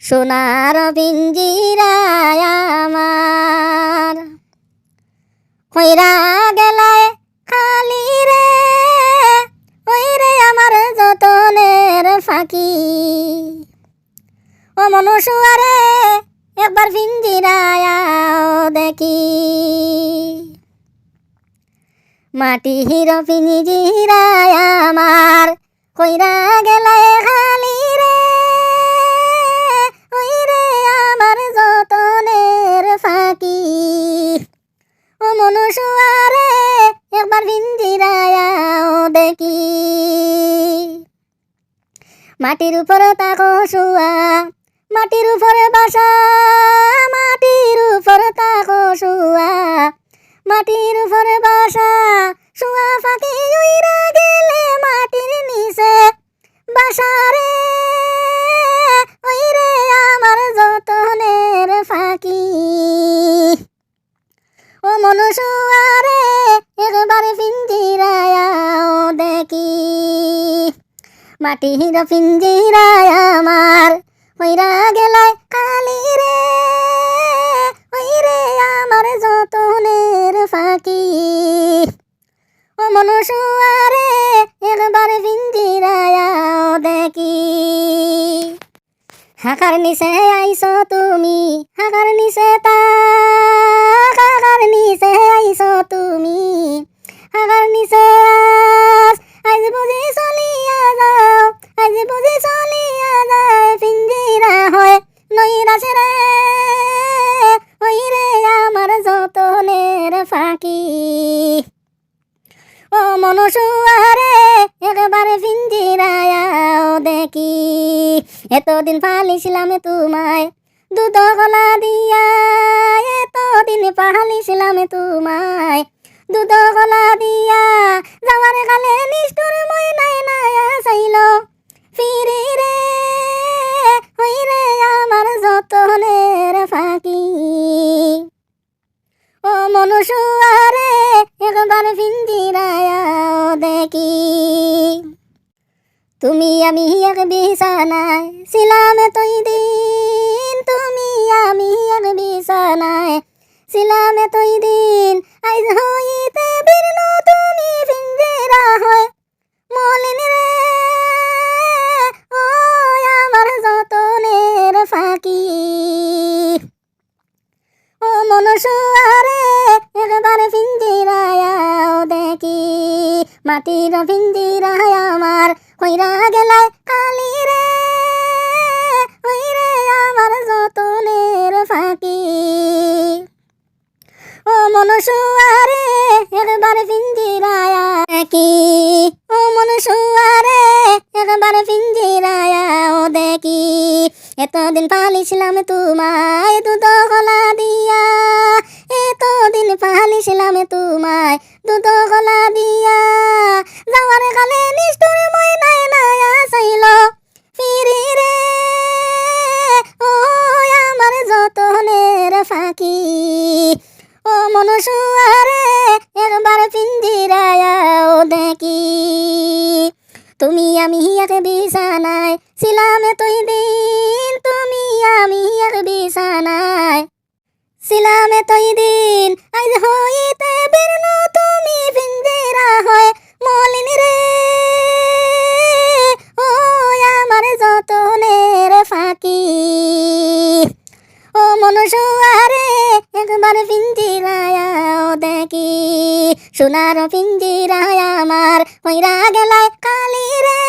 সোনার পিঞ্জিরায় আমার। কইরা গেলায় খালি রে ওই রে আমার যতনের ফাঁকি। ও মনুষ্যারে একবার পিঞ্জিরায় দেখি। মাটি হিরো পিঞ্জিরায় আমার। কইরা গেলায় মনুষ্যারে একবার পিঞ্জিরায়াও দেখি। মাটির উপরে তাকো শুয়া মাটির উপরে বাসা, মাটির উপরে তাকো শুয়া মাটির উপরে বাসা। ও মনুষ্যারে একবার পিঞ্জিরায়াও দেখি। মাটির পিঞ্জিরায় আমার ওইরা গেলায় কালি রে ওই রে আমার যতনের ফাঁকি। ও মনুষ্যারে একবার পিঞ্জিরায়াও দেখি। হাকার নিচে আইছো তুমি, হাকার নিচে তা হাকার নিচে আইছো তুমি। হাকার নিচে আস। আজ বুঝি চলিয়া যাও। আজ বুঝি চলিয়া যায় পিঞ্জিরা হয়। নইরাছে রে, ওই রে আমার যতনের ফাঁকি। ও মনুষ্যারে একবার পিঞ্জিরায়াও দেখি। এতদিন পালিছিলাম তোমায় দুধ গলা দিয়া এতদিন পালিছিলাম তোমায়। দুধ গলা দিয়া যাওয়ার কালে নিষ্ঠুর মই নাই নাই চাইল ফিরে রে, হই রে আমার যতনের ফাঁকি। ও মনুষ্যারে একবার পিঞ্জিরায়াও দেখি। তুমি আমি এক বিছানায় ছিলাম তুই দিন তুমি, আমি এক বিছানায় ছিলাম তুই দিন আইজ হইতে বীর্ণ তুমি পিঞ্জিরা হয়। মলিন রে ও আমার যতনের ফাঁকি। ও মনুষ্যারে একবার পিঞ্জিরায়াও দেখি। মাটির পিঞ্জিরায় আমার কইরা ও মনুষ্যারে একবার পিঞ্জিরায়া দেখি ও মনুষ্যারে একবার পিঞ্জিরায়াও দেখি। এতদিন পালিছিলাম তোমায় দুধ গলা দিয়া। এতদিন পালিছিলাম তোমায় দুধ গলা দিয়া। যাওয়ার কালে নিষ্ঠুর মই নাই নাই চাইল। ফিরি রে আমি আর বিছানায়, ছিলাম তুই দিন তুমি আমি আর বিছানায়। ছিলাম তুই দিন, আজ হইতে বেরনো তুমি ভিঞ্জেরা হয় মলিন সোনার পিঞ্জিরায় আমার হইরা গেলায় কালি রে।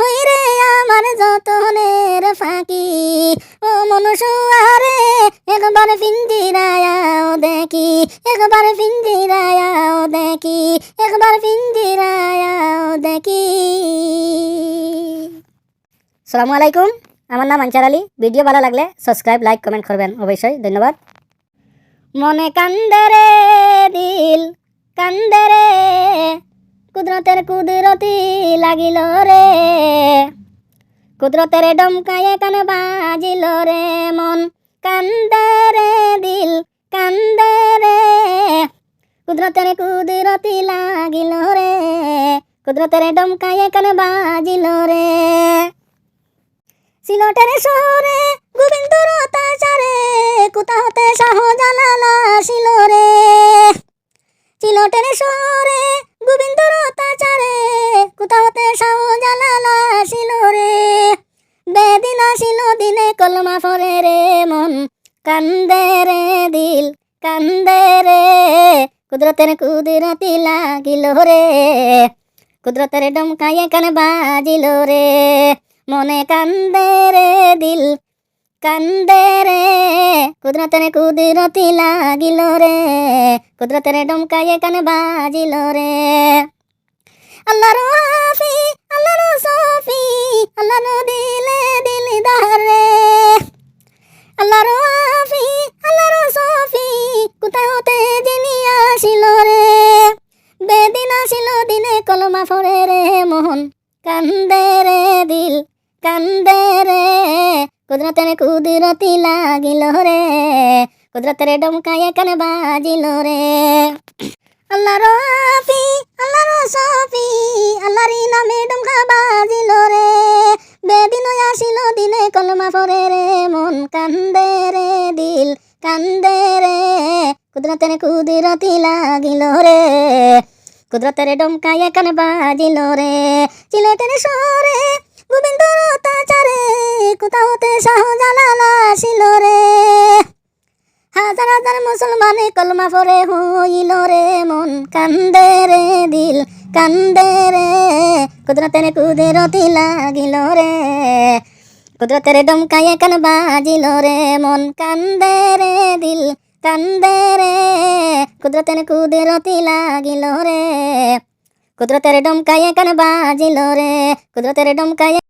হই রে আমার যতনের ফাঁকি, ও মনুষ্যারে একবার পিঞ্জিরায়াও দেখি, একবার পিঞ্জিরায়াও দেখি, একবার পিঞ্জিরায়াও দেখি। সালামু আলাইকুম, আমার নাম আনসার আলী। ভিডিও ভালো লাগলে সাবস্ক্রাইব, লাইক, কমেন্ট করবেন, অবশ্যই, ধন্যবাদ। মনে কান্দে রে দিল কান্দে রে কুদরতের কুদরতি লাগিল রে। কুদরতের ডমকায়ে কানে বাজিল রে মন কান্দে রে দিল কান্দে রে কুদরতের কুদরতি লাগিল রে। কুদরতের ডমকায়ে কানে বাজিল রে। সিলটের শহরে গোবিন্দর অত্যাচারে কোথা হতে আসিল রে। সিলটের শহরে গোবিন্দর অত্যাচারে কোথা হতে শাহজালাল আসিল রে। বেদিন আসিল দিনে কলমা ফরে রে মন। কান্দে রে দিল, কান্দে রে। কুদরতের কুদরতি লাগিল রে। কুদরতের ডমকায়ে কানে বাজিল রে। মনে কান্দে রে দিল কান্দে রে কুদরতের কুদরতি লাগিল রে কুদরতের ডমকায়ে কানে বাজিল রে আল্লাহর হাফি আল্লাহর সফি আল্লাহ দিলে দিল রে আল্লাহর হাফি আল্লাহর সফি কোথায় হতে যিনি আসিল রে বেদিন আসিল দিনে কলমা ফরে রে মোহন কান্দে রে দিল কান্দে রে কুদরতের কুদরতি লাগিল রে, কুদরতের ডমকায়ে কানে বাজিল রে। আল্লাহর হাফি আল্লাহর সফি আল্লাহর নামে ডমকা বাজিল রে। বেদিন আসিল দিনে কলমা ফরে রে, মন কান্দে রে, দিল কান্দে রে। কুদরতের কুদরতি লাগিল রে, কুদরতের ডমকায়ে কানে বাজিল রে। সিলেটের শহরে গোবিন্দর অত্যাচারে কোথা হতে শাহজালাল আসিল রে? হাজার হাজার মুসলমানে কলমা ফরে হইল রে, মন কান্দে রে, দিল কান্দে রে। কুদরতের কুদরতি লাগিল রে, কুদরতের ডমকায়ে কান বাজিল রে, মন কান্দে রে, দিল কান্দে রে। কুদরতের কুদরতি লাগিল রে, কুদরতের ডমকায়ে কান বাজিল রে, কুদরতের ডমকায়ে